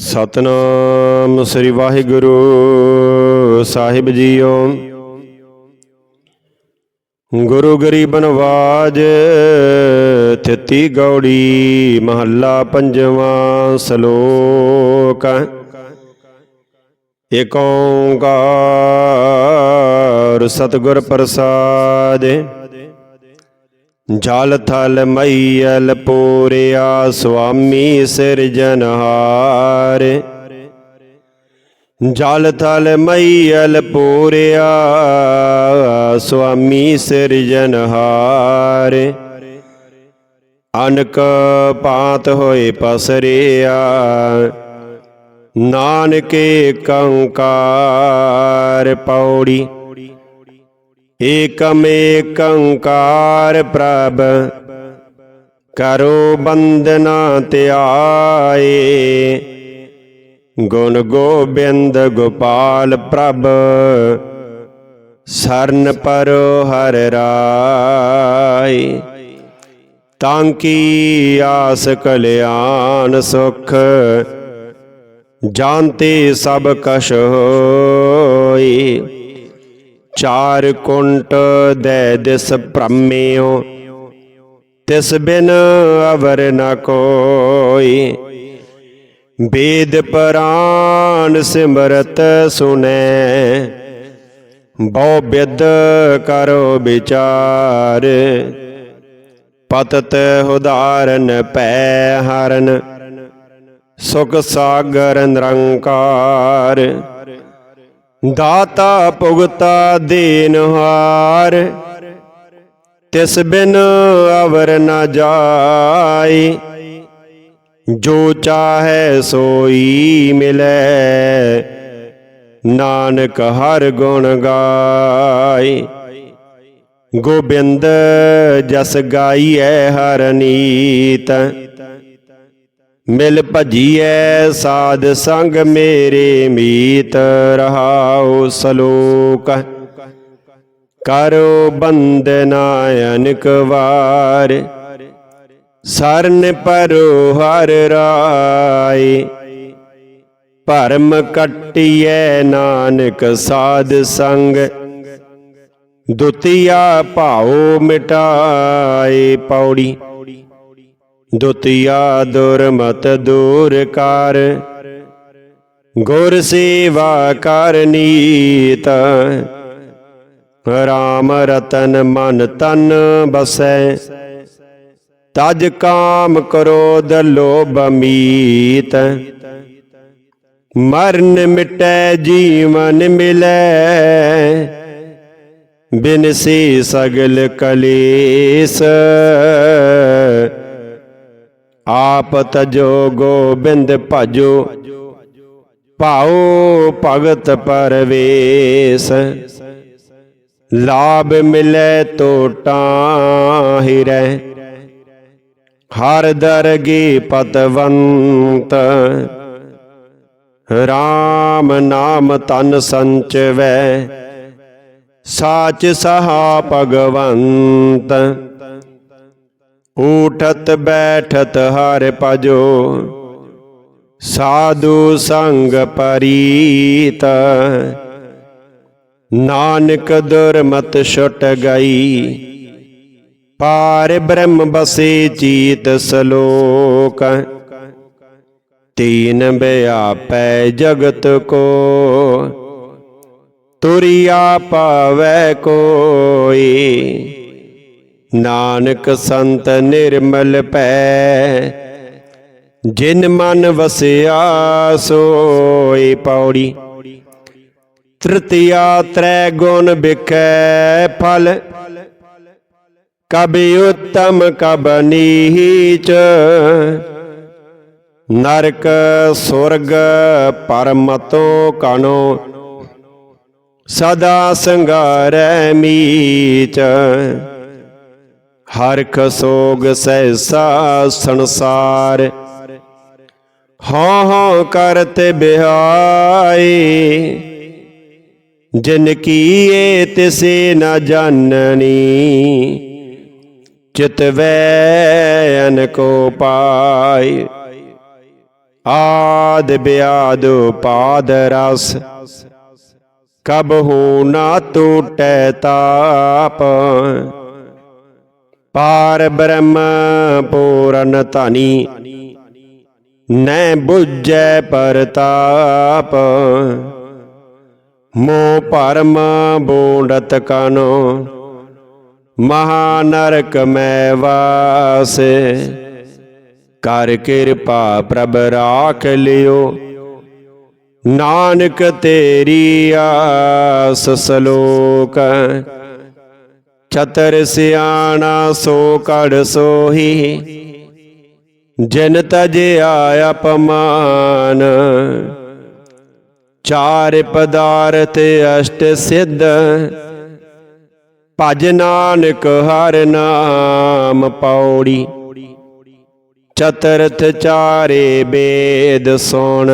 ਸਤਨਾਮ ਸ੍ਰੀ ਵਾਹਿਗੁਰੂ ਸਾਹਿਬ ਜੀਓ। ਗੁਰੂ ਗਰੀਬ ਨਵਾਜ, ਥਿਤੀ ਗੌੜੀ, ਮਹੱਲਾ ਪੰਜਵਾਂ ਸ਼ਲੋਕ। ਏਕ ਓੰਕਾਰ ਸਤਿਗੁਰ ਪ੍ਰਸਾਦ। ਜਲ ਥਲ ਮਈਲ ਪੂਰਿਆ ਸੁਆਮੀ ਸਿਰਜਨਹਾਰ ਜਲ ਥਲ ਮਈਲ ਪੂਰਿਆ ਸੁਆਮੀ ਸਿਰਜਨਹਾਰ ਅਨਕ ਪਾਤ ਹੋਏ ਪਸਰਿਆ, ਨਾਨਕੇ ਕੰਕਾਰ ਪੌੜੀ। ਏਕਮ ਏਕੰਕਾਰ ਪ੍ਰਭ, ਕਰੋ ਬੰਦਨਾ ਧਿਆਏ। ਗੁਣ ਗੋਬਿੰਦ ਗੋਪਾਲ ਪ੍ਰਭ, ਸਰਨ ਪਰੋ ਹਰ ਰਾਈ ਤਾਂ ਕੀ ਆਸ ਕਲਿਆਣ ਸੁਖ, ਜਾਣਤੇ ਸਭ ਕਸ਼ ਹੋਏ। ਚਾਰ ਕੁੰਟ ਦੇ ਦਿਸ ਭ੍ਰਮਿਓ, ਤਿਸ ਬਿਨ ਅਵਰ ਨ ਕੋਈ। ਵੇਦ ਪਰਾਨ ਸਿਮਰਤ ਸੁਨੈ, ਬਹੁ ਬਿਦ ਕਰੋ ਵਿਚਾਰ। ਪਤਤ ਉਦਾਰਨ ਪੈ ਹਰਨ, ਸੁਖ ਸਾਗਰ ਨਿਰੰਕਾਰ। ਦਾਤਾ ਭੁਗਤਾ ਦੇਨਹਾਰ ਤਿਸ ਬਿਨ ਅਵਰ ਨਾ ਜਾਏ। ਜੋ ਚਾਹੈ ਸੋਈ ਮਿਲੈ, ਨਾਨਕ ਹਰ ਗੁਣ ਗਾਏ। ਗੋਬਿੰਦ ਜਸ ਗਾਈਐ ਹਰ ਨੀਤ ਮਿਲ ਭਜੀਐ ਸਾਧ ਸੰਗ ਮੇਰੇ ਮੀਤ ਰਹਾਉ ਸਲੋਕ। ਕਰੋ ਬੰਦਨਾ ਅਨਕ ਵਾਰ, ਸਰਨ ਪਰੋ ਹਰ ਰਾਏ। ਭਰਮ ਕਟਿਐ ਨਾਨਕ ਸਾਧ ਸੰਗ, ਦੁਤੀਆ ਭਾਉ ਮਿਟਾਏ ਪੌੜੀ। ਦੁਤੀਆ ਦੁਰਮਤ ਦੂਰ ਕਰ। ਗੁਰ ਸੇਵਾ ਕਰ ਨੀਤ। ਰਾਮ ਰਤਨ ਮਨ ਤਨ ਬਸੈ। ਤਜ ਕਾਮ ਕਰੋਧ ਲੋਭ ਮੀਤ। ਮਰਨ ਮਿਟੈ ਜੀਵਨ ਮਿਲੈ। ਬਿਨਸੀ ਸਗਲ ਕਲੇਸ। ਆਪ ਤਜੋ ਗੋਬਿੰਦ ਭਜੋ, ਭਾਉ ਭਗਤ ਪਰਵੇਸ। ਲਾਭ ਮਿਲੇ ਟੋਟਾ ਹਿਰੈ ਹਰ ਦਰਗੀ ਪਤਵੰਤ। RAM ਨਾਮ ਤਨ ਸੰਚਵੈ, ਸਾਚ ਸਹਾ ਭਗਵੰਤ। ਉਠਤ ਬੈਠਤ ਹਰ ਭਜੋ, ਸਾਧੂ ਸੰਗ ਪਰੀਤ। ਨਾਨਕ ਦੁਰਮਤ ਛੁਟ ਗਈ, ਪਾਰ ਬ੍ਰਹਮ ਬਸੇ ਚੀਤ ਸਲੋਕ। ਤੀਨ ਬਿਆਪੈ ਜਗਤ ਕੋ, ਤੁਰਿਆ ਪਾਵੈ ਕੋਈ। ਨਾਨਕ ਸੰਤ ਨਿਰਮਲ ਪੈ ਜਿਨ ਮਨ ਵਸਿਆ ਸੋਈ ਪੌੜੀ। ਤ੍ਰਿਤਿਆ ਤ੍ਰੈ ਗੁਣ ਬਿਖੈ ਫਲ, ਕਬ ਉਤਮ ਕਬ ਨੀਚ। ਨਰਕ ਸੁਰਗ ਪਰਮਤੋ ਕਣੋ ਸਦਾ ਸੰਗਾਰੈ ਮੀਚ। ਹਰਖ ਸੋਗ ਸਹਿਸਾ ਸੰਸਾਰ। ਹਾਂ ਹਾਂ ਕਰਤ ਬਿਹਾਈ, ਜਿਨ ਕੀਏ ਤਿਸੇ ਨ ਜਾਣਨੀ, ਚਿਤ ਵੈ ਅਨ ਕੋ ਪਾਈ। ਆਦ ਬਿਆਦ ਪਾਦ ਰਸ, ਕਬ ਹੋ ਨਾ ਟੂਟੈ ਤਾਪ। ਪਾਰ ਬ੍ਰਹਮ ਪੂਰਨ ਧਨੀ। ਨੈ ਬੁੱਝੈ ਪਰਤਾਪ। ਮੋ ਪਰਮ ਬੋੜਤ ਕਨੋ। ਮਹਾ ਨਰਕ ਮੈਂ ਵਾਸ। ਕਰ ਕਿਰਪਾ ਪ੍ਰਭ ਰਾਖ ਲਿਓ। ਨਾਨਕ ਤੇਰੀ ਆਸ ਸਲੋਕ। ਛਤਰ ਸਿਆਣਾ ਸੋ ਕੜ ਸੋਹੀ। ਜਨ ਜਿਨ ਆਇਆ ਅਪਮਾਨ, ਚਾਰ ਪਦਾਰਥ ਅਸ਼ਟ ਸਿੱਧ। ਭਜ ਨਾਨਕ ਹਰ ਨਾਮ ਪੌੜੀ, ਚਤਰਥ ਚਾਰੇ ਬੇਦ ਸੁਣ।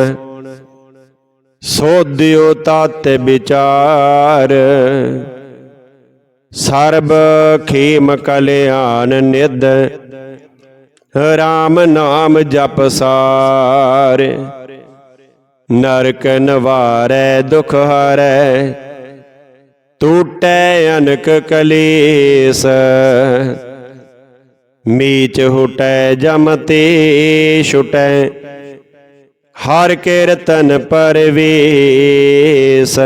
ਸੋਧਿਓ ਤਤ ਵਿਚਾਰ ਸਰਬ ਖੇਮ ਕਲਿਆਣ ਨਿਦ RAM ਨਾਮ ਜਪ ਸਾਰ। ਨਰਕ ਨਵਾਰੈ, ਦੁਖ ਹਰੈ। ਟੂਟੈ ਅਨਕ ਕਲੇਸ। ਮੀਚ ਹੁਟੈ, ਜਮ ਤੇ ਛੁਟੈ। ਹਰ ਕੀਰਤਨ ਪਰਵੇਸ।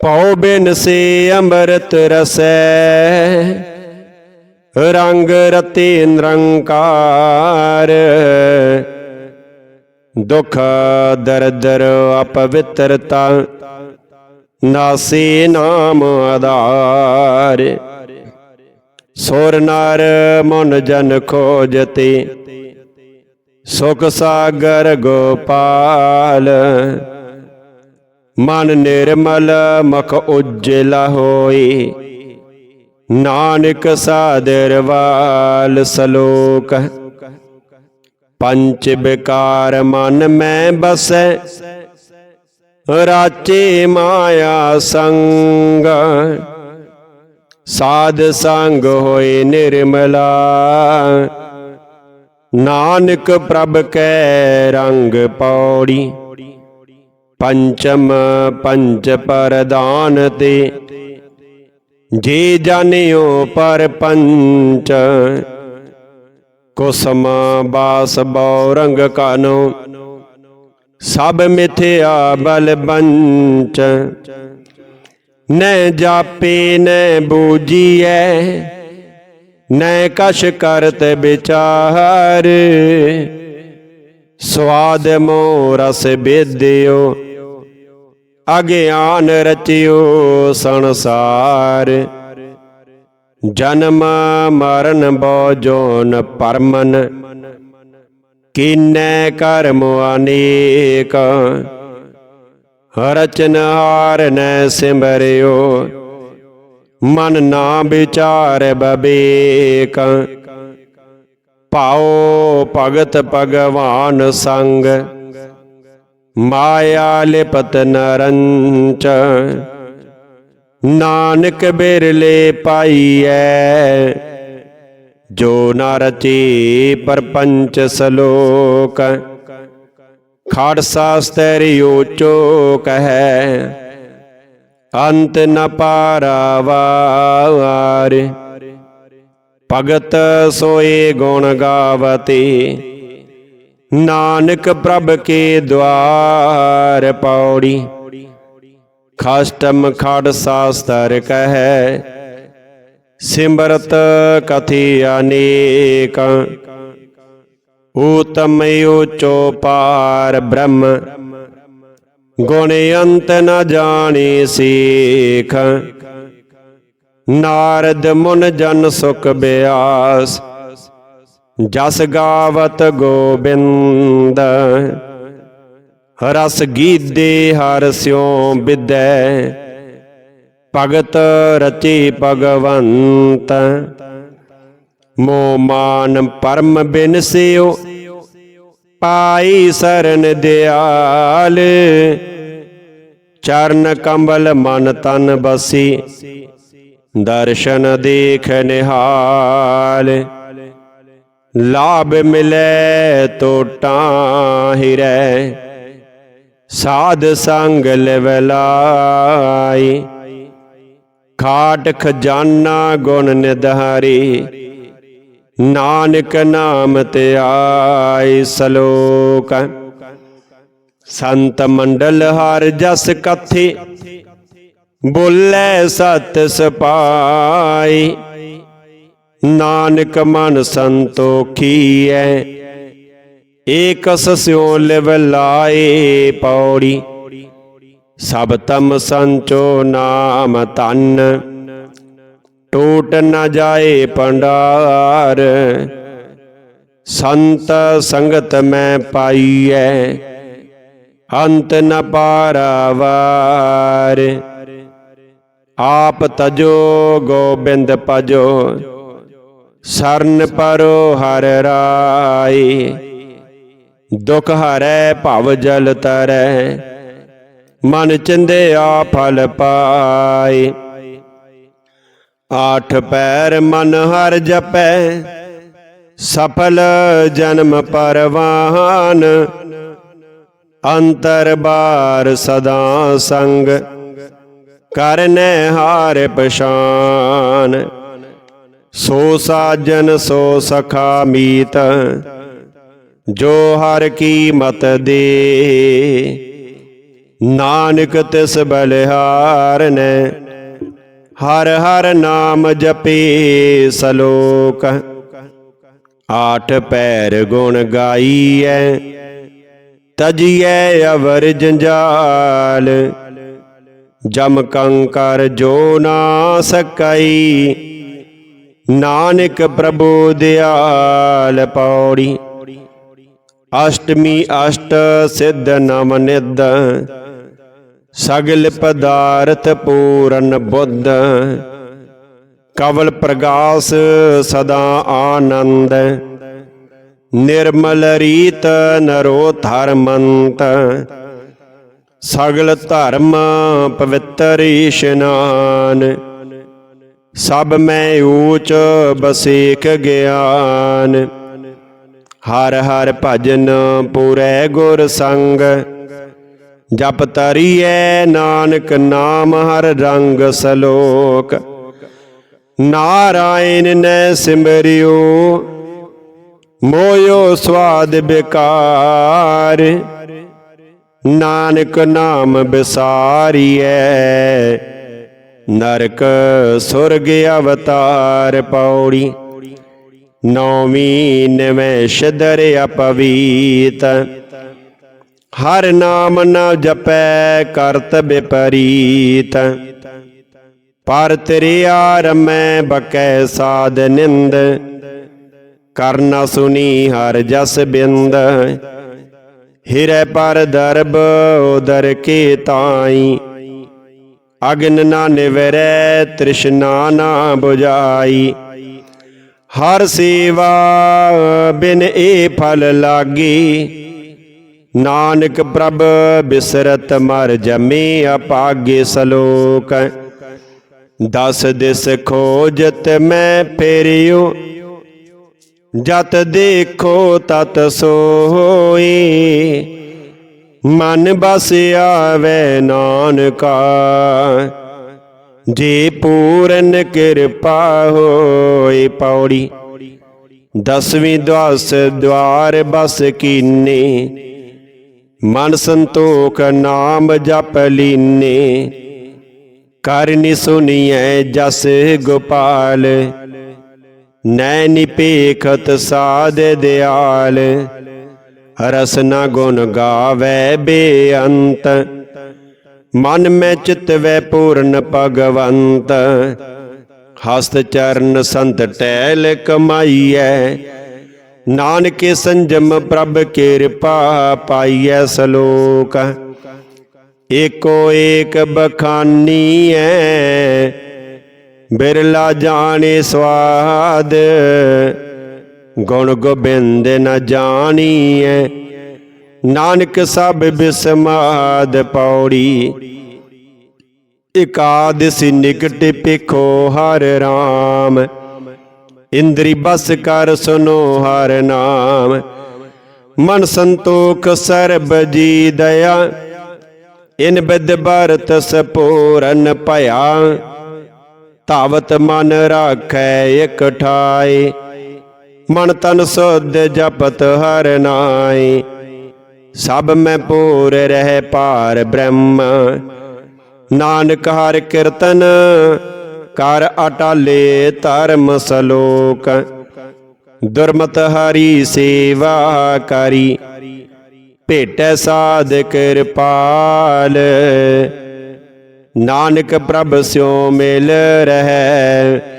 ਪਉ ਬਿਨ ਸੇ ਅੰਮ੍ਰਿਤ ਰਸੈ। ਰੰਗ ਰਤੇ ਨਿਰੰਕਾਰ। ਦੁਖ ਦਰਦਰ ਅਪਵਿੱਤਰਤਾ। ਨਾਸੀ ਨਾਮ ਆਧਾਰ। ਸੁਰ ਨਰ ਮਨ ਜਨ ਖੋਜਤੇ। ਸੁਖ ਸਾਗਰ ਗੋਪਾਲ। ਮਨ ਨਿਰਮਲ ਮਖ ਉਜਲ ਹੋਈ। ਨਾਨਕ ਸਾਦਰ ਵਾਲ ਸਲੋਕ। ਪੰਚ ਵਿਕਾਰ ਮਨ ਮੈਂ ਬਸੈ। ਰਾਚੇ ਮਾਇਆ ਸੰਗ। ਸਾਧ ਸੰਗ ਹੋਏ ਨਿਰਮਲਾ। ਨਾਨਕ ਪ੍ਰਭ ਕੈ ਰੰਗ ਪੌੜੀ। ਪੰਚਮ ਪੰਚ ਪਰਦਾਨ ਤੇ ਜੇ ਜਾਣਿਓ ਪਰ ਪੰਚ, ਕੁਸਮ ਬਾਸ ਬੌਰੰਗ ਕਾਨੋ, ਸਭ ਮਿਥਿਆ ਬਲ ਬੰਚ। ਨੈ ਜਾਪੇ, ਨੈ ਬੂਜੀਐ ਨੈ ਕਛ ਕਰਤ ਵਿਚਾਰ। ਸਵਾਦ ਮੋ ਰਸ ਬੇਦਿਓ ਅਗਿਆਨ ਰਚਿਓ ਸੰਸਾਰ। ਜਨਮ ਮਰਨ ਬੋ ਜੋਨ ਪਰਮਨ। ਕੀਨੈ ਕਰਮ ਅਨੇਕ। ਰਚਨਹਾਰ ਨੈ ਸਿਮਰਿਓ। ਮਨ ਨਾ ਵਿਚਾਰ ਬਬੇਕ ਪਾਓ ਭਗਤ ਭਗਵਾਨ ਸੰਗ। ਮਾਇਆ ਲਿਪਤ ਨਰੰਚ ਨਾਨਕ ਬਿਰਲੇ ਪਾਈਐ। ਜੋ ਨਾ ਰਚੀ ਪਰਪੰਚ ਸਲੋਕ। ਖਾੜਸਾ ਸਾਸਤਰ ਚੋਕ ਹੈ। ਅੰਤ ਨ ਪਾਰਾਵਾਰ। ਭਗਤ ਸੋਏ ਗੁਣ ਗਾਵਤੀ। ਨਾਨਕ ਪ੍ਰਭ ਕੇ ਦਵਾਰ ਪੌੜੀ। ਖਾਸਟਮ ਖੜ ਸਾਸਤਰ ਕਹੈ, ਸਿਮਰਤ ਕਥਿ ਅਨੇਕ ਊਤਮ ਊਚੋ ਪਾਰ ਬ੍ਰਹਮ, ਗੁਣ ਅੰਤ ਨ ਜਾਣੀ ਸੀਖ। ਨਾਰਦ ਮੁਨ ਜਨ ਸੁਖ ਬਿਆਸ ਜਸ ਗਾਵਤ ਗੋਬਿੰਦ, ਰਸ ਗੀਦੇ ਹਰ ਸਿਉ ਵਿਦੈ ਭਗਤ ਰਚੇ ਭਗਵੰਤ, ਮੋ ਮਾਨ ਪਰਮ ਬਿਨਸਿਓ ਪਾਈ ਸਰਨ ਦਿਆਲ, ਚਰਨ ਕੰਬਲ ਮਨ ਤਨ ਬਸੀ, ਦਰਸ਼ਨ ਦੇਖ ਨਿਹਾਲ। ਲਾਭ ਮਿਲੇ ਟੋਟਾਂ ਹਿਰੈ, ਸਾਧ ਸੰਗ ਲਿਵਲਾਈ। ਖਾਟ ਖਜ਼ਾਨਾ ਗੁਣ ਨਿਧਾਰੀ, ਨਾਨਕ ਨਾਮ ਤੇ ਆਈ ਸਲੋਕ। ਸੰਤ ਮੰਡਲ ਹਰ ਜਸ ਕਥੀ, ਬੋਲੇ ਸਤ ਸਪਾਈ ਨਾਨਕ ਮਨ ਸੰਤੋਖੀ ਐ ਏਕਸ ਸਿਉ ਲਿਵ ਲਾਏ ਪੌੜੀ। ਸਭ ਤਮ ਸੰਚੋ ਨਾਮ ਤਨ ਟੂਟ ਨ ਜਾਏ ਪੰਡਾਰ ਸੰਤ ਸੰਗਤ ਮੈਂ ਪਾਈਐ, ਅੰਤ ਨ ਪਾਰਾਵਾਰ। ਆਪ ਤਜੋ, ਗੋਬਿੰਦ ਭਜੋ ਸਰਨ ਪਰੋ ਹਰ ਰਾਈ ਦੁਖ ਹਰੈ ਭਵ ਜਲ ਤਰੈ, ਮਨ ਚਿੰਦਿਆ ਫਲ ਪਾਏ। ਆਠ ਪੈਰ ਮਨ ਹਰ ਜਪੈ, ਸਫਲ ਜਨਮ ਪਰਵਾਨ। ਅੰਤਰ ਬਾਰ ਸਦਾ ਸੰਗ, ਕਰਨੈ ਹਾਰ ਪਛਾਨ। ਸੋ ਸਾਜਨ ਸੋ ਸਖਾ ਮੀਤ, ਜੋ ਹਰ ਕੀ ਮਤ ਦੇ। ਨਾਨਕ ਤਿਸ ਬਲਿਹਾਰ ਨੇ ਹਰ ਹਰ ਨਾਮ ਜਪੇ ਸਲੋਕ। ਆਠ ਪੈਰ ਗੁਣ ਗਾਈਐ, ਤਜੀਐ ਅਵਰ ਜੰਜਾਲ। ਜਮ ਕੰਕਰ ਜੋ ਨਾ ਸਕਈ ਨਾਨਕ ਪ੍ਰਭੂ ਦਿਆਲ ਪੌੜੀ। ਅਸ਼ਟਮੀ ਅਸ਼ਟ ਸਿੱਧ ਨਮ ਨਿਦ ਸਗਲ ਪਦਾਰਥ ਪੂਰਨ ਬੁੱਧ। ਕਵਲ ਪ੍ਰਗਾਸ ਸਦਾ ਆਨੰਦ। ਨਿਰਮਲ ਰੀਤ ਨਰੋ ਧਰਮੰਤ। ਸਗਲ ਧਰਮ ਪਵਿੱਤਰ ਇਸ਼ਨਾਨ ਸਭ ਮੈਂ ਊਚ ਬਸੇਖ ਗਿਆਨ। ਹਰ ਹਰ ਭਜਨ ਪੂਰੈ ਗੁਰ ਸੰਗ। ਜਪ ਤਰੀਐ ਨਾਨਕ ਨਾਮ ਹਰ ਰੰਗ ਸਲੋਕ। ਨਾਰਾਇਣ ਨੇ ਸਿਮਰਿਓ, ਮੋਇਓ ਸਵਾਦ ਬਿਕਾਰ। ਨਾਨਕ ਨਾਮ ਬਿਸਾਰੀਐ ਨਰਕ ਸੁਰਗ ਅਵਤਾਰ ਪੌੜੀ, ਨੌਵੀਂ ਨਿਵੇਸ਼ ਦਰ ਅਪਵੀਤ। ਹਰ ਨਾਮ ਨ ਜਪੈ ਕਰਤ ਵਿਪਰੀਤ ਪਰ ਤੇਰੇ ਆਰਮੈ ਬਕੈ ਸਾਧ ਨਿੰਦ। ਕਰਨਾ ਸੁਨੀ ਹਰ ਜਸ ਬਿੰਦ। ਹਿਰੈ ਪਰ ਦਰਬ ਉਦਰ ਕੇ ਤਾਈ। ਅਗਨ ਨਾ ਨਿਵਰੈ, ਤ੍ਰਿਸ਼ਨਾ ਨਾ 부ਜਾਈ ਹਰ ਸੇਵਾ ਬਿਨ ਇਹ ਫਲ ਲਾਗੀ। ਨਾਨਕ ਪ੍ਰਭ ਬਿਸਰਤ ਮਰ ਜਮੇ, ਅਪਾਗੇ ਸਲੋਕ। ਦਸ ਦਿਸ ਖੋਜਤ ਮੈਂ ਫੇਰਿਓ ਜਤ ਦੇਖੋ ਤਤ ਸੋਈ। ਮਨ ਬਸਿਆ ਵੈ ਨਾਨਕਾ, ਜੇ ਪੂਰਨ ਕਿਰਪਾ ਹੋਏ ਪੌੜੀ। ਦਸਵੀਂ ਦਵਾਸ ਦਵਾਰ ਬਸ ਕੀਨੇ, ਮਨ ਸੰਤੋਖ ਨਾਮ ਜਪ ਲੀਨੇ। ਕਰਨੀ ਸੁਨੀਐ ਜਸ ਗੋਪਾਲ, ਨੈਣੀ ਪੇਖਤ ਸਾਧ ਦਿਆਲ। ਰਸ ਨਾ ਗੁਣ ਗਾਵੇ ਬੇਅੰਤ। ਮਨ ਮੈਂ ਚਿਤ ਵੈ ਪੂਰਨ ਭਗਵੰਤ। ਹਸਤ ਚਰਨ ਸੰਤ ਟੈਲ ਕਮਾਈਐ। ਨਾਨਕੇ ਸੰਜਮ ਪ੍ਰਭ ਕਿਰਪਾ ਪਾਈਐ ਸਲੋਕ। ਏਕੋ ਏਕ ਬਖਾਨੀ ਐ ਬਿਰਲਾ ਜਾਣੇ ਸਵਾਦ। ਗੁਣ ਗੋਬਿੰਦ ਨ ਜਾਣੀਐ। ਨਾਨਕ ਸਭ ਬਿਸਮਾਦ ਪੌੜੀ। ਇਕਾਦਸੀ ਨਿਕਟ ਪਿਖੋ ਹਰ RAM ਇੰਦਰੀ ਬਸ ਕਰ ਸੁਨੋ ਹਰ ਨਾਮ। ਮਨ ਸੰਤੋਖ ਸਰਬ ਜੀ ਦਇਆ। ਇਨ ਬਿਦ ਬਰਤ ਸਪੂਰਨ ਭਇਆ। ਧਾਵਤ ਮਨ ਰਾਖੈ ਇਕ ਮਨ ਤਨ ਸੁਧ ਜਪਤ ਹਰ ਨਾਈ ਸਭ ਮੈਂ ਪੂਰ ਰਹਿ ਪਾਰ ਬ੍ਰਹਮ। ਨਾਨਕ ਹਰ ਕੀਰਤਨ ਕਰ ਅਟਾਲੇ ਧਰਮ ਸਲੋਕ। ਦੁਰਮਤ ਹਰੀ ਸੇਵਾ ਕਰੀ। ਭੇਟੈ ਸਾਧ ਕਿਰਪਾਲ। ਨਾਨਕ ਪ੍ਰਭ ਸਿਉ ਮਿਲ ਰਹਿ।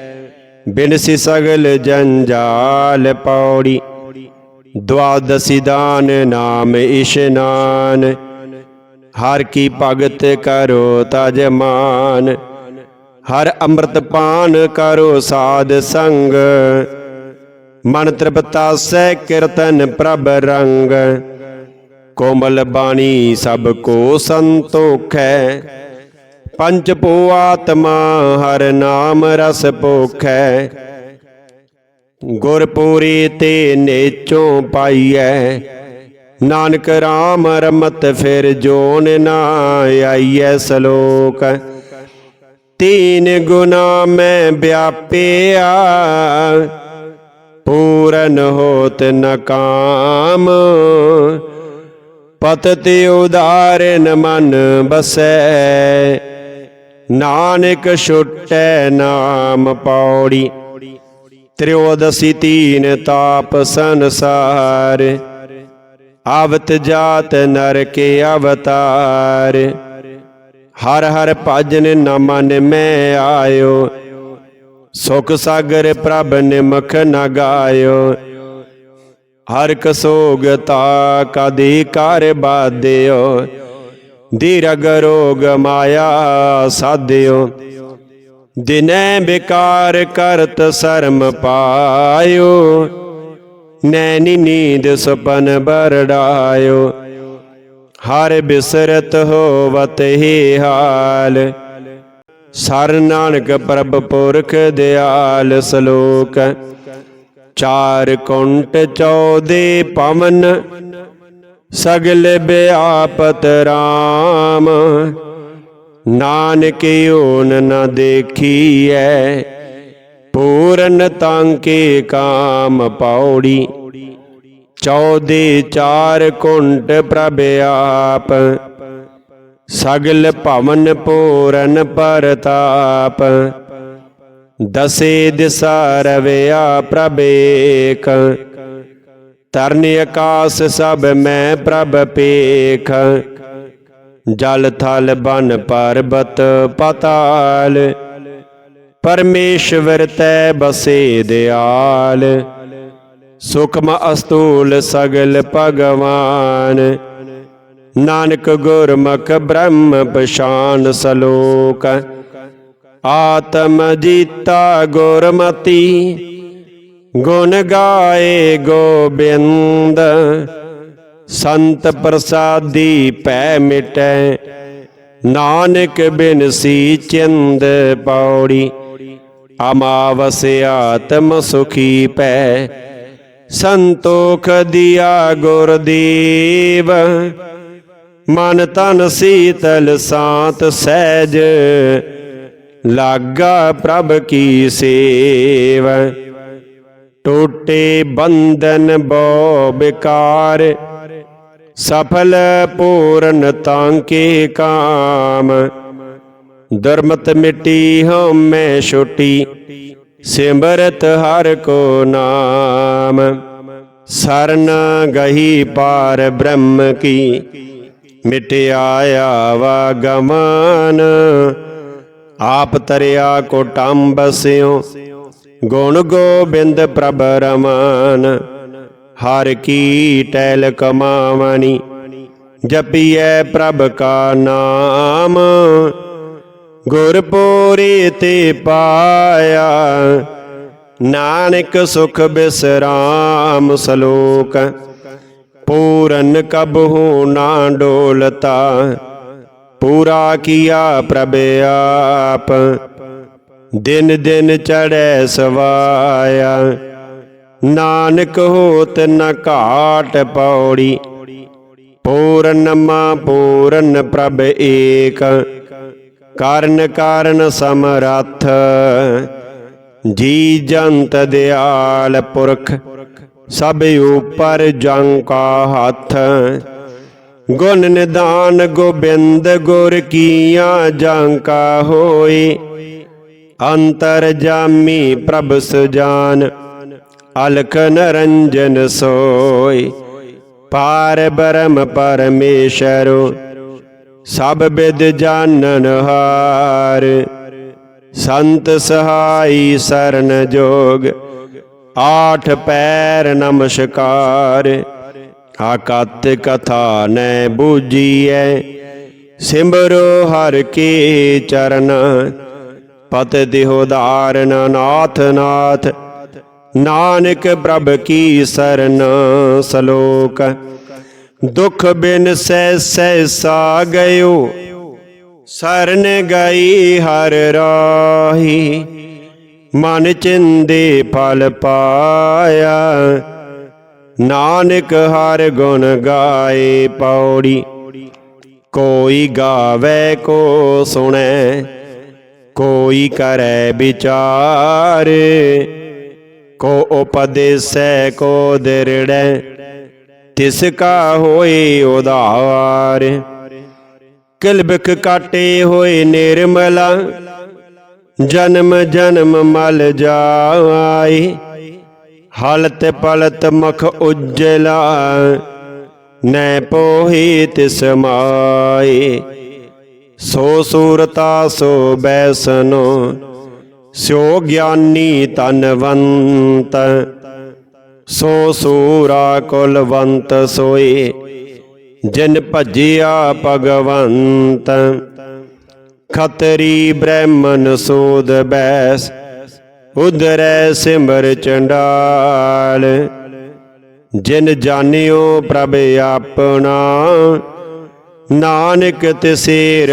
ਬਿਨਸੀ ਸਗਲ ਜੰਜਾਲ ਪੌੜੀ। ਦਵਾਦਸੀ ਦਾਨ ਨਾਮ ਇਸ਼ਨਾਨ। ਹਰ ਕੀ ਭਗਤ ਕਰੋ ਤਜ ਮਾਨ। ਹਰ ਅੰਮ੍ਰਿਤ ਪਾਨ ਕਰੋ ਸਾਧ ਸੰਗ। ਮਨ ਤ੍ਰਿਪਤਾਸੈ ਕੀਰਤਨ ਪ੍ਰਭ ਰੰਗ। ਕੋਮਲ ਬਾਣੀ ਸਭ ਕੋ ਸੰਤੋਖੈ। ਪੰਚ ਪੋ ਆਤਮਾ, ਹਰ ਨਾਮ ਰਸ ਪੋਖੈ ਗੁਰਪੂਰੀ ਤੇ ਨੇਚੋਂ ਪਾਈਐ। ਨਾਨਕ RAM ਰਮਤ ਫਿਰ ਜੋਨ ਨਾ ਆਈਐ ਸ਼ਲੋਕ। ਤੀਨ ਗੁਨਾ ਮੈਂ ਵਿਆਪਿਆ, ਪੂਰਨ ਹੋਤ ਨਕਾਮ ਕਾਮ। ਪਤਿ ਉਦਾਰਨ ਮਨ ਬਸੈ। ਨਾਨਕ ਛੁਟੈ ਨਾਮ ਪੌੜੀ ਤ੍ਰਿਓਦਸੀ ਤੀਨ ਤਾਪ ਸੰਸਾਰ ਆਵਤ ਜਾਤ ਨਰ ਕੇ ਅਵਤਾਰ ਹਰ ਹਰ ਭਜਨ ਨ ਮਨ ਮੈਂ ਆਇਓ ਸੁਖ ਸਾਗਰ ਪ੍ਰਭ ਨਿਮਖ ਨ ਗਾਇਓ ਹਰ ਕਸੋਗ ਤਾ ਕਦੀ ਕਰ ਬਾਦਿਓ ਦੀਰਗ ਰੋਗ ਮਾਇਆ ਸਾਧਿਓ ਦਿਨੈ ਬਿਕਾਰ ਕਰਤ ਸਰਮ ਪਾਇਓ ਨੈਣੀ ਨੀਂਦ ਸੁਪਨ ਬਰੜਾਇਓ ਹਰ ਬਿਸਰਤ ਹੋਵਤ ਹੀ ਹਾਲ ਸਰ ਨਾਨਕ ਪ੍ਰਭ ਪੁਰਖ ਦਿਆਲ ਸ਼ਲੋਕ ਚਾਰ ਕੁੰਟ ਚੌਦੇ ਪਵਨ ਸਗਲ ਬਿਆਪਤ ਰਾਮ। ਨਾਨਕ ਓਨ ਨ ਦੇਖੀਐ, ਪੂਰਨ ਤਾਂਕੇ ਕਾਮ ਪੌੜੀ। ਚੌਦੇ ਚਾਰ ਕੁੰਟ ਪ੍ਰਭ ਆਪ, ਸਗਲ ਭਵਨ ਪੂਰਨ ਪਰਤਾਪ। ਦਸੇ ਦਿਸਾ ਰਵਿਆ ਪ੍ਰਭੇਖ ਤਰਨ ਆਕਾਸ ਸਭ ਮੈਂ ਪ੍ਰਭ ਪੇਖ। ਜਲ ਥਲ ਬਨ ਪਰਬਤ ਪਤਾਲ। ਪਰਮੇਸ਼ਵਰ ਤੈ ਬਸੇ ਦਿਆਲ। ਸੁਖਮ ਅਸਤੂਲ ਸਗਲ ਭਗਵਾਨ। ਨਾਨਕ ਗੁਰਮੁਖ ਬ੍ਰਹਮ ਪਛਾਨ ਸਲੋਕ। ਆਤਮ ਜੀਤਾ ਗੁਰਮਤੀ। ਗੁਣ ਗਾਏ ਗੋਬਿੰਦ, ਸੰਤ ਪ੍ਰਸਾਦੀ ਪੈ ਮਿਟੈ, ਨਾਨਕ ਬਿਨਸੀ ਚਿੰਦ ਪੌੜੀ ਅਮਾਵਸ ਆਤਮ ਸੁਖੀ ਪੈ, ਸੰਤੋਖ ਦਿਆ ਗੁਰਦੀਵ ਮਨ ਤਨ ਸੀਤਲ ਸਾਤ ਸਹਿਜ, ਲਾਗਾ ਪ੍ਰਭ ਕੀ ਸੇਵ। ਟੋਟੇ ਬੰਧਨ ਬੋ ਬਿਕਾਰ ਸਫਲ ਪੂਰਨ ਤਾਂਕੇ ਕਾਮ। ਦਰਮਤ ਮਿਟੀ ਹੋਂ ਮੈਂ ਛੋਟੀ, ਸਿਮਰਤ ਹਰ ਕੋ ਨਾਮ। ਸਰਨ ਗਹੀ ਪਾਰ ਬ੍ਰਹਮ ਕੀ, ਮਿਟਿਆ ਵਾ ਗਮਨ ਆਪ ਤਰਿਆ ਕੋ ਟੰਬ ਬਸਿਓ ਗੁਣ ਗੋਬਿੰਦ ਪ੍ਰਭ ਰਮਨ, ਹਰ ਕੀ ਟੈਲ ਕਮਾਵਣੀ, ਜਪੀਐ ਪ੍ਰਭ ਕਾ ਨਾਮ। ਗੁਰਪੂਰੀ ਤੇ ਪਾਇਆ, ਨਾਨਕ ਸੁਖ ਬਿਸਰਾਮ ਸਲੋਕ। ਪੂਰਨ ਕਬਹੂ ਨਾ ਡੋਲਤਾ, ਪੂਰਾ ਕੀਆ ਪ੍ਰਭ ਆਪ। ਦਿਨ ਦਿਨ ਚੜੈ ਸਵਾਇਆ। ਨਾਨਕ ਹੋਤ ਨ ਘਾਟ ਪੌੜੀ ਪੂਰਨਮਾ ਪੂਰਨ ਪ੍ਰਭ ਏਕ। ਕਾਰਨ ਕਾਰਨ ਸਮਰੱਥ, ਜੀ ਜੰਤ ਦਿਆਲ ਪੁਰਖ, ਸਭ ਉਪਰ ਜੰ ਕਾ ਹੱਥ। ਗੁਣ ਨਿਦਾਨ ਗੋਬਿੰਦ ਗੁਰ ਕੀਆਂ ਜਾਂ ਕਾ ਹੋਏ ਅੰਤਰ ਜਾਮੀ ਪ੍ਰਭ ਸੁਜਾਨ, ਅਲਖ ਨਰੰਜਨ ਸੋਈ। ਪਾਰ ਬ੍ਰਹਮ ਪਰਮੇਸ਼ਰੋ, ਸਭ ਬਿਦ ਜਾਣਨ ਹਾਰ। ਸੰਤ ਸਹਾਈ ਸਰਨ ਜੋਗ, ਆਠ ਪੈਰ ਨਮਸਕਾਰ। ਆਕਤ ਕਥਾ ਨੈ ਬੂਜੀਐ, ਸਿਮਰੋ ਹਰ ਕੇ ਚਰਨ। ਪਤ ਦਿਹੁ ਧਾਰਨ ਨਾਥ ਨਾਥ। ਨਾਨਕ ਪ੍ਰਭ ਕੀ ਸਰਨ ਸਲੋਕ। ਦੁਖ ਬਿਨ ਸਹਿ ਸਹਿ ਸਾ ਗਇਓ ਸਰਨ ਗਈ ਹਰ ਰਾਹੀ। ਮਨ ਚਿੰਦੇ ਫਲ ਪਾਇਆ। ਨਾਨਕ ਹਰ ਗੁਣ ਗਾਏ ਪੌੜੀ। ਕੋਈ ਗਾਵੇ ਕੋ ਸੁਣੈ। ਕੋਈ ਕਰੈ ਵਿਚਾਰ। ਕੋ ਉਪਦੇਸੈ, ਕੋ ਦਿਰੜੈ, ਤਿਸ ਕਾ ਹੋਏ ਉਧਾਰ। ਕਿਲਬਕ ਕਾਟੇ ਹੋਏ ਨਿਰਮਲਾ, ਜਨਮ ਜਨਮ ਮਲ ਜਾਏ। ਹਲਤ ਪਲਤ ਮਖ ਉਜਲਾ, ਨੈ ਪੋਹੀ ਤਿਸ ਮਾਏ। ਸੋ ਸੂਰਤਾ ਸੋ ਬੈਸਨੋ ਸਿਓ ਗਿਆਨੀ ਤਨਵੰਤ ਸੋ ਸੂਰਾ ਕੁਲਵੰਤ ਸੋਏ, ਜਿਨ ਭਜਿਆ ਭਗਵੰਤ। ਖਤਰੀ ਬ੍ਰਹਮਨ ਸੂਦ ਬੈਸ ਉਦਰੈ ਸਿਮਰ ਚੰਡਾਲ। ਜਿਨ ਜਾਣਿਓ ਪ੍ਰਭ ਆਪਣਾ ਨਾਨਕ ਤਿਸੇ